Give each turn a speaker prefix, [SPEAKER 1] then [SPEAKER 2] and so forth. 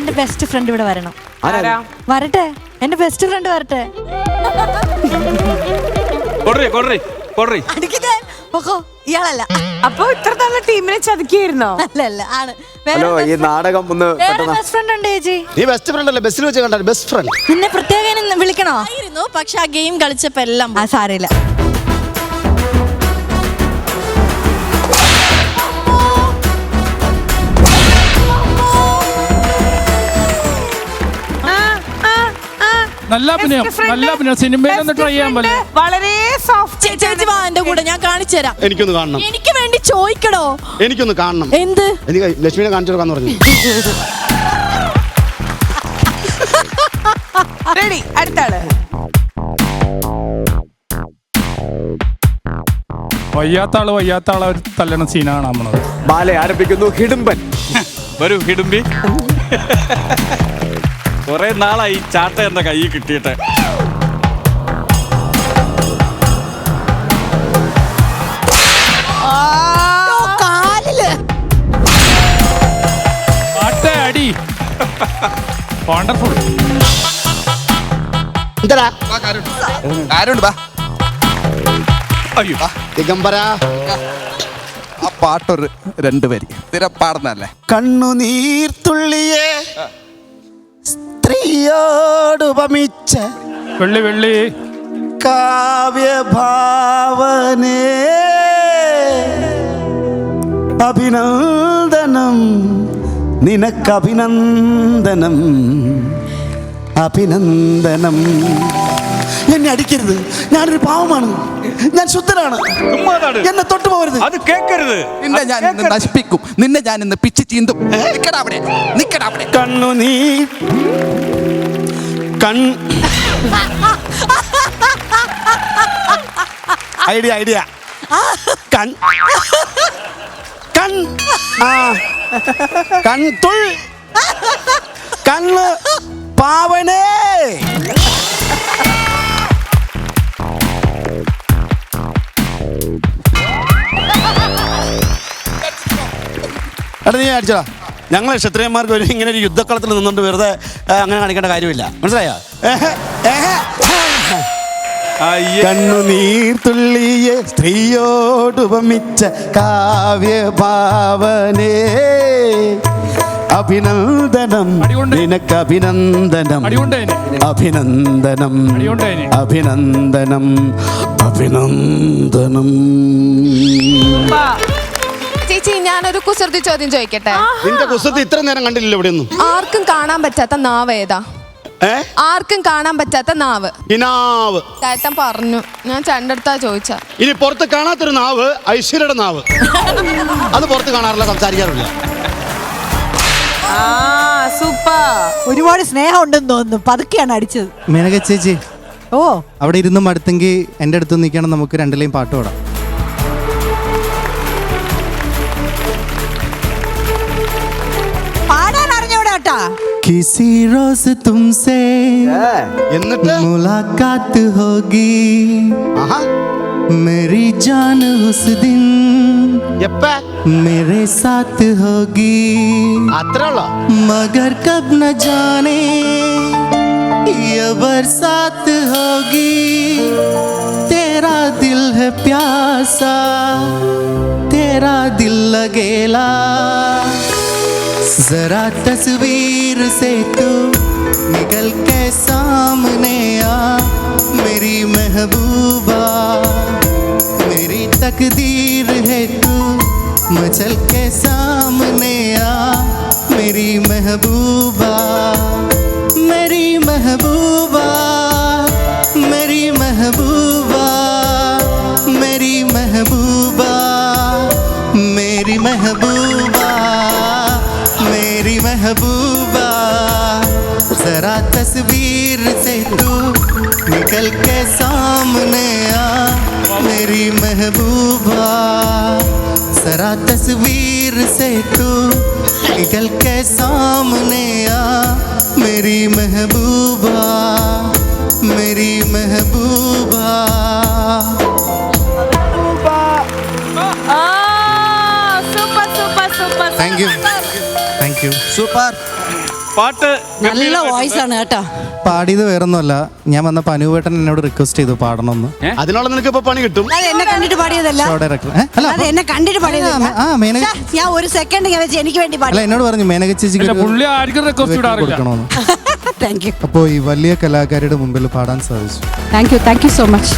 [SPEAKER 1] എന്റെ best friend ഇവിടെ വരണം.
[SPEAKER 2] ആരാ?
[SPEAKER 1] വരട്ടെ. എന്റെ ബെസ്റ്റ് ഫ്രണ്ട് വരട്ടെ.
[SPEAKER 3] കൊടറി കൊടറി കൊടറി
[SPEAKER 1] അടിക്കുന്നേ പൊക്കോ ഇയാളല്ല.
[SPEAKER 2] അപ്പൊ ഇത്ര നല്ല ടീമിനെ ചതിക്കായിരുന്നോ
[SPEAKER 1] അല്ല അല്ല ആണ്.
[SPEAKER 4] ഹലോ ഈ നാടകം ഒന്ന് പെട്ടെന്ന്
[SPEAKER 1] ബെസ്റ്റ് ഫ്രണ്ട് ഉണ്ട് ചേച്ചി?
[SPEAKER 5] നീ ബെസ്റ്റ് ഫ്രണ്ട് അല്ലേ? ബസ്സിൽ വെച്ച് കണ്ടാൽ ബെസ്റ്റ് ഫ്രണ്ട്
[SPEAKER 1] നിന്നെ പ്രത്യേകം ഇനി വിളിക്കണോ?
[SPEAKER 6] ആയിരുന്നു പക്ഷെ ആ ഗെയിം കളിച്ചപ്പോ എല്ലാം
[SPEAKER 1] ആ സാരമില്ല.
[SPEAKER 7] നല്ല അഭിനയം നല്ല അഭിനയം. സിനിമയിൽ ഒന്ന് ട്രൈ ചെയ്യാൻ
[SPEAKER 2] വളരെ സോഫ്റ്റ്
[SPEAKER 6] ചേച്ചി വാ എന്റെ കൂടെ ഞാൻ കാണിച്ചു തരാം.
[SPEAKER 5] എനിക്കൊന്ന് കാണണം.
[SPEAKER 6] എനിക്ക് വേണ്ടി ചോദിക്കടോ?
[SPEAKER 5] എനിക്കൊന്ന് കാണണം.
[SPEAKER 6] എന്ത്?
[SPEAKER 5] എനിക്ക് ലക്ഷ്മിനെ കാണിച്ചു കൊടുക്കാന്ന് പറഞ്ഞു.
[SPEAKER 2] റെഡി അടുത്ത ആൾ
[SPEAKER 7] വയ്യാത്ത ആൾ വയ്യാത്ത ആളെ ഒരു തല്ലണ സീനാണ് നമ്മൾ
[SPEAKER 4] ബാലെ ആരംഭിക്കുന്നു ഹിഡുംബൻ.
[SPEAKER 3] വരൂ ഹിഡുമ്പി കുറെ നാളായി ചാട്ട എന്റെ കൈ കിട്ടിയിട്ട്.
[SPEAKER 7] അടി. വണ്ടർഫുൾ
[SPEAKER 8] ആരുണ്ട് ബാ
[SPEAKER 3] അയ്യോ.
[SPEAKER 5] ദിഗംബര.
[SPEAKER 8] ആ പാട്ടൊരു രണ്ടു വരി. സ്ഥിരം പാടുന്നല്ലേ
[SPEAKER 5] കണ്ണുനീർത്തുള്ളിയെ സ്ത്രീയോട്
[SPEAKER 7] വെള്ളി വെള്ളി.
[SPEAKER 5] കാവ്യഭാവനേ. അഭിനന്ദനം നിനക്കഭിനന്ദനം അഭിനന്ദനം. എന്നെ അടിക്കരുത്. ഞാനൊരു പാവമാണ്. ഞാൻ ശുദ്ധനാണ്. എന്നെ തൊട്ടു പോകരുത്.
[SPEAKER 3] അത് കേക്കരുത്.
[SPEAKER 8] നിന്നെ ഞാൻ ഇന്ന് നശിപ്പിക്കും. നിന്നെ ഞാൻ ഇന്ന് പിച്ച് ചീന്തും. നിക്കടാ അവിടെ. നിക്കടാ അവിടെ.
[SPEAKER 5] കണ്ണുനീർ കൺ ഐഡിയ ഐഡിയ. കൺ. കൺ. ആ. കൺതുൾ കണ്ണ് പാവനേ. എടാ നീ അടിച്ചോടാ ഞങ്ങൾ ക്ഷത്രിയന്മാർക്ക് ഒരു ഇങ്ങനെ ഒരു യുദ്ധക്കളത്തിൽ നിന്നുകൊണ്ട് വെറുതെ അങ്ങനെ കാണിക്കേണ്ട കാര്യമില്ല. മനസ്സിലായോ? കണ്ണുനീർത്തുള്ളിയെ സ്ത്രീയോടുപമിച്ച കാവ്യഭാവനേ. അഭിനന്ദനം നിനക്ക് അഭിനന്ദനം അഭിനന്ദനം അഭിനന്ദനം അഭിനന്ദനം.
[SPEAKER 9] ഞാനൊരു കുസൃതി ചോദ്യം ചോദിക്കട്ടെ?
[SPEAKER 5] നിന്റെ കുസൃതി ഇത്ര നേരം കണ്ടില്ലല്ലോ ഇവിടെ ഒന്നും
[SPEAKER 9] ആർക്കും കാണാൻ പറ്റാത്ത നാവ് ഏതാ?
[SPEAKER 5] ഏ?
[SPEAKER 9] ആർക്കും കാണാൻ പറ്റാത്ത നാവ്?
[SPEAKER 5] ഇനാവ്
[SPEAKER 9] ചേട്ടൻ പറഞ്ഞു. ഞാൻ ചണ്ടെടുത്താ ചോദിച്ച.
[SPEAKER 5] ഇനി പുറത്ത് കാണാത്തൊരു നാവ് ഐശ്വര്യയുടെ നാവ്. അത് പുറത്ത് കാണാറില്ല സംസാരിക്കാറില്ല.
[SPEAKER 2] ആ സൂപ്പർ.
[SPEAKER 1] ഒരുപാട് സ്നേഹം ഉണ്ടെന്ന് തോന്നുന്നു. പതുക്കെയാണ് അടിച്ചത്.
[SPEAKER 10] മേനക ചേച്ചി
[SPEAKER 1] ഓ.
[SPEAKER 10] അവിടെ ഇരുന്ന് മടുത്തെങ്കിൽ എന്റെ അടുത്ത് നിൽക്കണം നമുക്ക് രണ്ടിലെയും പാട്ട് പാടാം.
[SPEAKER 1] പാടാൻ അറിഞ്ഞൂടാട്ടാ
[SPEAKER 10] किसी रोज तुमसे
[SPEAKER 5] എന്നിട്ട്
[SPEAKER 10] मुलाकात होगी
[SPEAKER 5] ആഹാ
[SPEAKER 10] मेरी जान उस दिन
[SPEAKER 5] എപ്പ
[SPEAKER 10] मेरे साथ होगी
[SPEAKER 5] അത്ര ഉള്ളോ
[SPEAKER 10] मगर कब न जाने ये बरसात होगी तेरा दिल है प्यासा तेरा दिल लगेला जरा तस्वीर से तू निकल के सामने आ, मेरी महबूबा। मेरी तकदीर है तू मचल के सामने आ, मेरी महबूबा। मेरी महबूबा मेरी महबूबा मेरी महबूबा मेरी महबूबा। महबूबा जरा तस्वीर से तू निकल के सामने आ मेरी महबूबा। जरा तस्वीर से तू निकल के सामने आ मेरी महबूबा मेरी महबूबा।
[SPEAKER 2] Thank you.
[SPEAKER 10] Thank you thank you
[SPEAKER 8] super
[SPEAKER 3] പാട്ട്
[SPEAKER 1] നല്ല. വോയിസ് ആണ് കേട്ടോ.
[SPEAKER 10] പാടിയത് വേറൊന്നുമല്ല. ഞാൻ വന്നപ്പോൾ അനുവേട്ടൻ എന്നോട് റിക്വസ്റ്റ് ചെയ്തു പാടണമെന്ന്
[SPEAKER 5] അതിനുള്ള നിനക്ക് ഇപ്പൊ പണി കിട്ടും?
[SPEAKER 1] അത് എന്നെ കണ്ടിട്ട് പാടിയതല്ല. അത് എന്നെ കണ്ടിട്ട് പാടിയതല്ല. ഞാൻ ഒരു സെക്കൻഡ് ഞാൻ വെച്ച് എനിക്ക് വേണ്ടി പാടി.
[SPEAKER 10] എന്നോട് പറഞ്ഞു മേനക ചേച്ചിക്ക്
[SPEAKER 7] പുള്ളി ആർക്കും റിക്വസ്റ്റ്
[SPEAKER 10] കൊടുക്കണമെന്ന്
[SPEAKER 1] താങ്ക് യു
[SPEAKER 10] അപ്പോൾ ഈ വലിയ കലാകാരിയുടെ മുമ്പിൽ പാടാൻ സാധിച്ചു.
[SPEAKER 1] Thank you thank you so much